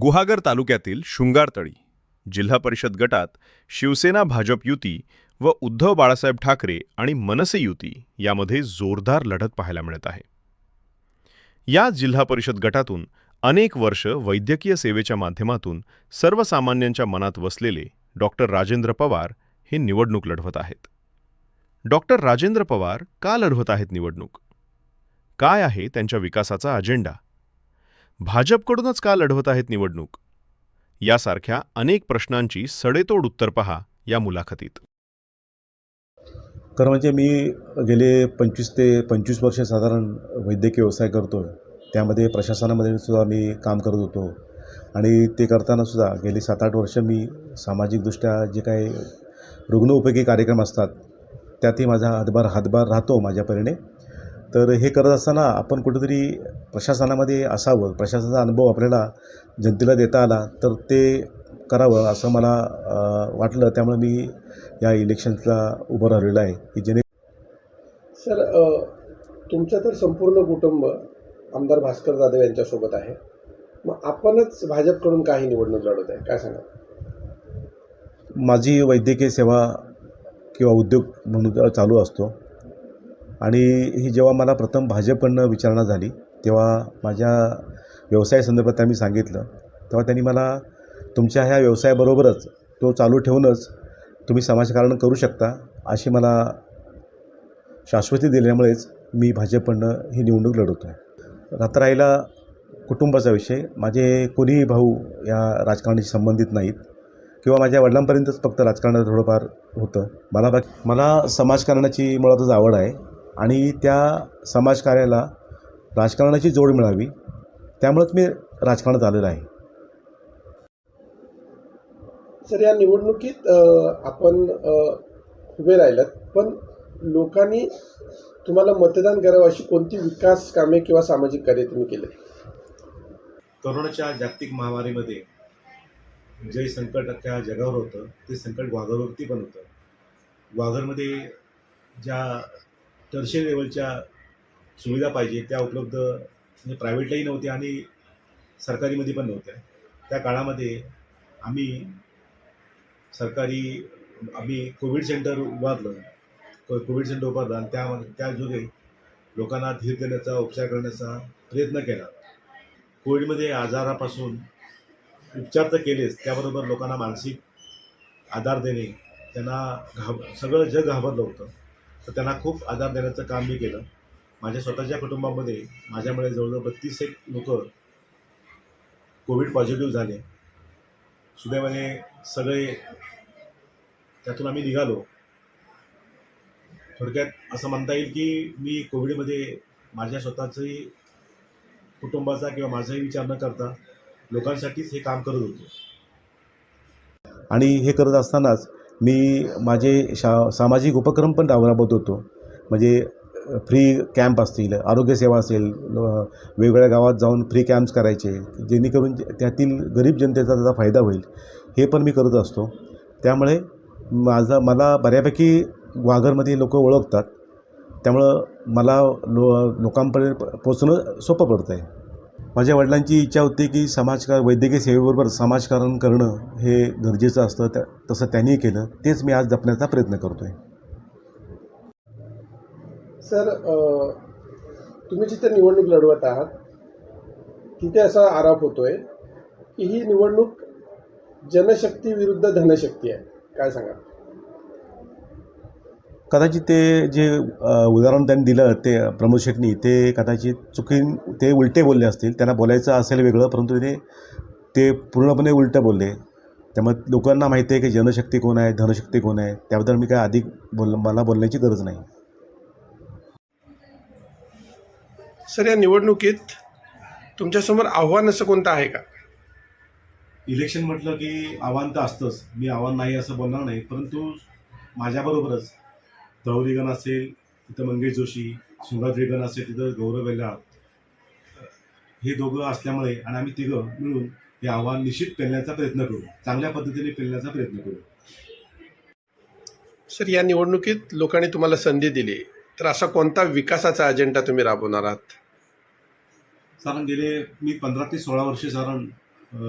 गुहागर तालुक्यातील शृंगारतळी जिल्हा परिषद गटात शिवसेना भाजप युती व उद्धव बाळासाहेब ठाकरे आणि मनसे युती यामध्ये जोरदार लढत पाहायला मिळत आहे. या जिल्हा परिषद गटातून अनेक वर्ष वैद्यकीय सेवेच्या माध्यमातून सर्वसामान्यांच्या मनात वसलेले डॉक्टर राजेंद्र पवार हे निवडणूक लढवत आहेत. डॉक्टर राजेंद्र पवार का लढवत आहेत निवडणूक? काय आहे त्यांच्या विकासाचा अजेंडा? भाजपकडूनच का लढवत आहेत निवडणूक? यासारख्या अनेक प्रश्नांची सडेतोड उत्तर पहा या मुलाखतीत. तर म्हणजे मी गेले पंचवीस ते पंचवीस वर्ष साधारण वैद्यकीय व्यवसाय करतो आहे त्यामध्ये प्रशासनामध्ये सुद्धा मी काम करत होतो. आणि ते करताना सुद्धा गेली सात आठ वर्ष मी सामाजिकदृष्ट्या जे काही रुग्णोपयोगी कार्यक्रम असतात त्यातही माझा हातभार हातभार राहतो माझ्या परीने तर हे करत असताना आपण कुठेतरी प्रशासनामध्ये असावं. प्रशासनाचा अनुभव आपल्याला जनतेला देता आला तर ते करावं असं मला वाटलं. त्यामुळे मी या इलेक्शन्सला उभं राहिलेलं आहे की जेणे सर तुमचं तर संपूर्ण कुटुंब आमदार भास्कर जाधव यांच्यासोबत आहे. मग आपणच भाजपकडून काही निवडणूक लढवत आहे काय सांगा माझी वैद्यकीय सेवा किंवा उद्योग म्हणून चालू असतो. आणि ही जेव्हा मला प्रथम भाजपकडनं विचारणा झाली तेव्हा माझ्या व्यवसायासंदर्भात त्यांनी सांगितलं तेव्हा त्यांनी मला तुमच्या ह्या व्यवसायाबरोबरच तो चालू ठेवूनच तुम्ही समाजकारण करू शकता अशी मला शाश्वती दिल्यामुळेच मी भाजपकडनं ही निवडणूक लढवतो आहे रात्र राहिला कुटुंबाचा विषय माझे कोणीही भाऊ या राजकारणाशी संबंधित नाहीत किंवा माझ्या वडिलांपर्यंतच फक्त राजकारणात थोडंफार होतं. मला बाकी मला समाजकारणाची मुळातच आवड आहे. आणि त्या समाजकार्याला राजकारणाची जोड मिळावी त्यामुळंच मी राजकारणात आलेलो आहे. सर या निवडणुकीत आपण उभे राहिलात पण लोकांनी तुम्हाला मतदान करावं अशी कोणती विकास कामे किंवा सामाजिक कार्य तुम्ही केले? करोनाच्या जागतिक महामारीमध्ये जे संकट अख्ख्या जगावर होतं ते संकट ग्वाघरवरती पण होतं. ग्वाघरमध्ये ज्या टर्शरी लेवलच्या सुविधा पाहिजे त्या उपलब्ध म्हणजे प्रायव्हेटलाही नव्हत्या आणि सरकारीमध्ये पण नव्हत्या. त्या काळामध्ये आम्ही सरकारी आम्ही कोविड सेंटर उभारलं. को- कोविड सेंटर उभारलं आणि त्या त्या जोगे लोकांना धीर देण्याचा उपचार करण्याचा प्रयत्न केला. कोविडमध्ये आजारापासून उपचार तर केलेच त्याबरोबर लोकांना मानसिक आधार देणे त्यांना घाब सगळं जग घाबरलं होतं. तर त्यांना खूप आधार देण्याचं काम मी केलं. माझ्या स्वतःच्या कुटुंबामध्ये माझ्यामुळे जवळजवळ बत्तीस एक लोक कोविड पॉझिटिव्ह झाले. सुदैवाने सगळे त्यातून आम्ही निघालो. थोडक्यात असं म्हणता येईल की मी कोविडमध्ये माझ्या स्वतःचंही कुटुंबाचा किंवा माझाही विचार न करता लोकांसाठीच हे काम करत होतो. आणि हे करत असतानाच मी माझे शा सामाजिक उपक्रम पण राबवत होतो. म्हणजे फ्री कॅम्प असतील आरोग्यसेवा असेल वेगवेगळ्या गावात जाऊन फ्री कॅम्प्स करायचे जेणेकरून त्यातील गरीब जनतेचा त्याचा फायदा होईल हे पण मी करत असतो. त्यामुळे माझा मला बऱ्यापैकी वाघरमध्ये लोक ओळखतात. त्यामुळं मला लो लोकांपर्यंत पोचणं सोपं पडतं आहे माझ्या वडिलांची इच्छा होती की समाजकार वैद्यकीय सेवेबरोबर समाजकारण करणं हे गरजेचं असतं. त्या तसं त्यांनी केलं. तेच मी आज जपण्याचा प्रयत्न करतो आहे सर तुम्ही जिथे निवडणूक लढवत आहात तिथे असा आरोप होतोय की ही निवडणूक जनशक्ती विरुद्ध धनशक्ती आहे. काय सांगा कदाचित ते जे उदाहरण त्यांनी दिलं ते प्रमोद शेटनी ते कदाचित चुकीन ते उलटे बोलले असतील. त्यांना बोलायचं असेल वेगळं परंतु ते ते पूर्णपणे उलटं बोलले. त्यामुळे लोकांना माहिती आहे की जनशक्ती कोण आहे धनशक्ती कोण आहे त्याबद्दल मी काय अधिक बोल मला बोलण्याची गरज नाही. सर या निवडणुकीत तुमच्यासमोर आव्हान असं कोणतं आहे का? इलेक्शन म्हटलं की आव्हान तर असतंच. मी आव्हान नाही असं बोलणार नाही परंतु माझ्याबरोबरच तळवरीगण असेल तिथं मंगेश जोशी सुंगाद्रीगण असेल तिथं गौरव वेल्ला हे दोघं असल्यामुळे आणि आम्ही तिघं मिळून हे आव्हान निश्चित पेलण्याचा प्रयत्न करू. चांगल्या पद्धतीने पेलण्याचा प्रयत्न करू. सर या निवडणुकीत लोकांनी तुम्हाला संधी दिली. तर असा कोणता विकासाचा अजेंडा तुम्ही राबवणार आहात? साधारण गेले मी पंधरा ते सोळा वर्षे साधारण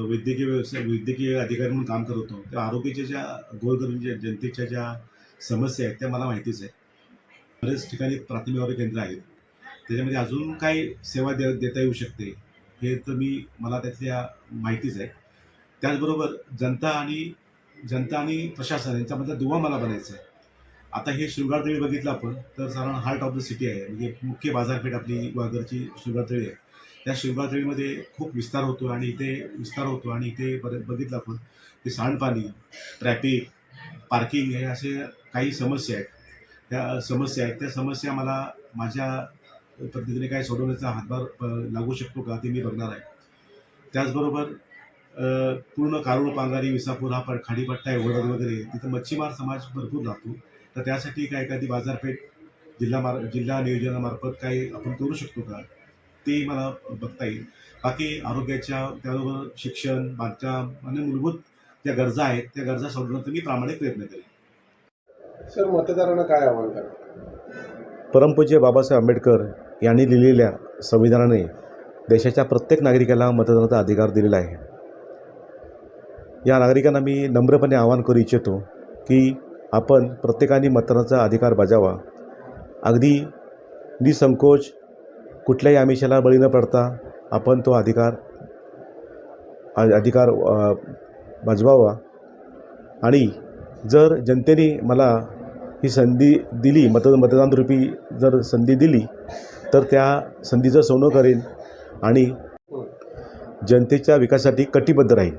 वैद्यकीय व्यवसाय वैद्यकीय अधिकारी म्हणून काम करत होतो. त्या आरोग्याच्या ज्या गोरगरीब जनतेच्या ज्या समस्या आहेत त्या मला माहितीच आहे बरेच ठिकाणी प्राथमिक आरोग्य केंद्र आहेत. त्याच्यामध्ये अजून काय सेवा दे देता येऊ शकते हे तर मी मला त्यातल्या माहितीच आहे. त्याचबरोबर जनता आणि जनता आणि प्रशासन यांच्यामधला दुवा मला बनायचा आहे. आता हे शृंगारतळी बघितलं आपण तर साधारण हार्ट ऑफ द सिटी आहे. म्हणजे मुख्य बाजारपेठ आपली वागरची शृंगारतळी आहे. त्या शृंगारतळीमध्ये खूप विस्तार होतो आणि इथे विस्तार होतो आणि इथे बरे बघितलं आपण ते सांडपाणी ट्रॅफिक पार्किंग हे असे काही समस्या आहेत. त्या समस्या आहेत. त्या समस्या मला माझ्या पद्धतीने काय सोडवण्याचा हातभार लागू शकतो का ते मी बघणार आहे. त्याचबरोबर पूर्ण कारुळ पांगारी विसापूर हा प खाडीपट्टा आहे वगैरे तिथं मच्छीमार समाज भरपूर राहतो. तर त्यासाठी काय एखादी बाजारपेठ जिल्हा मार जिल्हा नियोजनामार्फत काही आपण करू शकतो का? ते मला बघता येईल. बाकी आरोग्याच्या त्याबरोबर शिक्षण बांधकाम आणि मूलभूत ज्या गरजा आहेत त्या गरजा सोडवण्याचा मी प्रामाणिक प्रयत्न करेन. सर मतदारांना काय आव्हान करा परमपूज्य बाबासाहेब आंबेडकर यांनी लिहिलेल्या संविधानाने देशाच्या प्रत्येक नागरिकाला मतदानाचा अधिकार दिलेला आहे. या नागरिकांना मी नम्रपणे आवाहन करू इच्छितो की आपण प्रत्येकाने मतदानाचा अधिकार बजावा. अगदी निसंकोच कुठल्याही आमिषाला बळी न पडता आपण तो अधिकार अधिकार बजवावा. आणि जर जनतेने मला ही संधी दिली मत मतदानरूपी जर संधी दिली तर त्या संधीचं सोनं करेन आणि जनतेच्या विकासासाठी कटिबद्ध राहील